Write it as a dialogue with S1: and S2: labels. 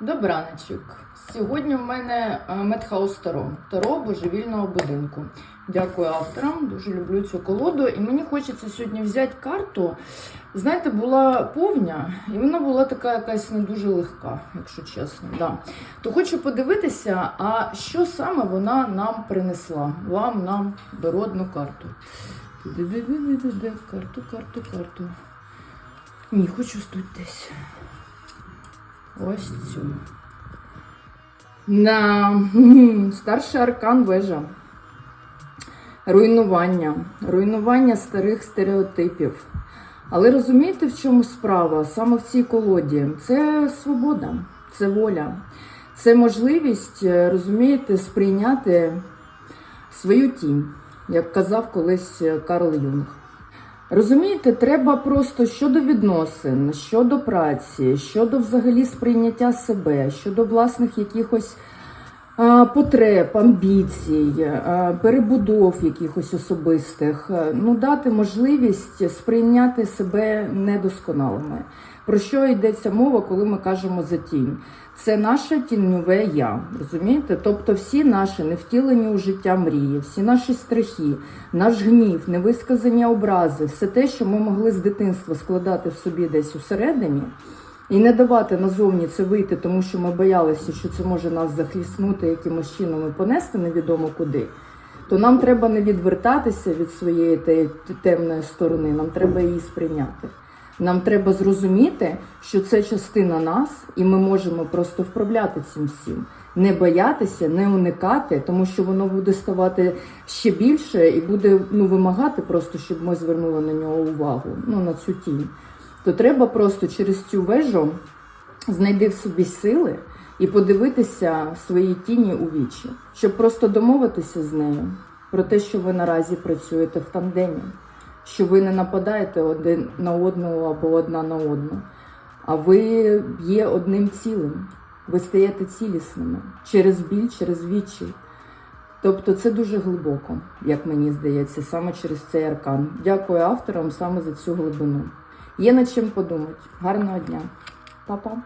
S1: Добраночок. Сьогодні в мене Медхаус Таро. Таро божевільного будинку. Дякую авторам, дуже люблю цю колоду. І мені хочеться сьогодні взяти карту. Знаєте, була повня, і вона була така якась не дуже легка, якщо чесно. Да. То хочу подивитися, а що саме вона нам принесла. Вам нам беру одну карту. Карту, карту, карту. Ні, хочу тут десь. Ось цю. На старший аркан вежа. Руйнування. Руйнування старих стереотипів. Але розумієте, в чому справа? Саме в цій колоді. Це свобода, це воля. Це можливість, е, розумієте, сприйняти свою тінь, як казав колись е, Карл Юнг. Розумієте, треба просто щодо відносин, щодо праці, щодо взагалі сприйняття себе, щодо власних якихось потреб, амбіцій, перебудов якихось особистих, ну дати можливість сприйняти себе недосконалими. Про що йдеться мова, коли ми кажемо за тінь? Це наше тіньове я, розумієте? Тобто всі наші невтілені у життя мрії, всі наші страхи, наш гнів, невисказані образи, все те, що ми могли з дитинства складати в собі десь усередині, і не давати назовні це вийти, тому що ми боялися, що це може нас захліснути якимось чином і понести невідомо куди. То нам треба не відвертатися від своєї темної сторони, нам треба її сприйняти. Нам треба зрозуміти, що це частина нас, і ми можемо просто вправляти цим всім. Не боятися, не уникати, тому що воно буде ставати ще більше і буде ну, вимагати просто, щоб ми звернули на нього увагу, ну на цю тінь. То треба просто через цю вежу знайти в собі сили і подивитися свої тіні у вічі, щоб просто домовитися з нею про те, що ви наразі працюєте в тандемі що ви не нападаєте один на одного або одна на одну, а ви є одним цілим. Ви стаєте цілісними через біль, через вічі. Тобто це дуже глибоко, як мені здається, саме через цей аркан. Дякую авторам саме за цю глибину. Є над чим подумати. Гарного дня. Па-па.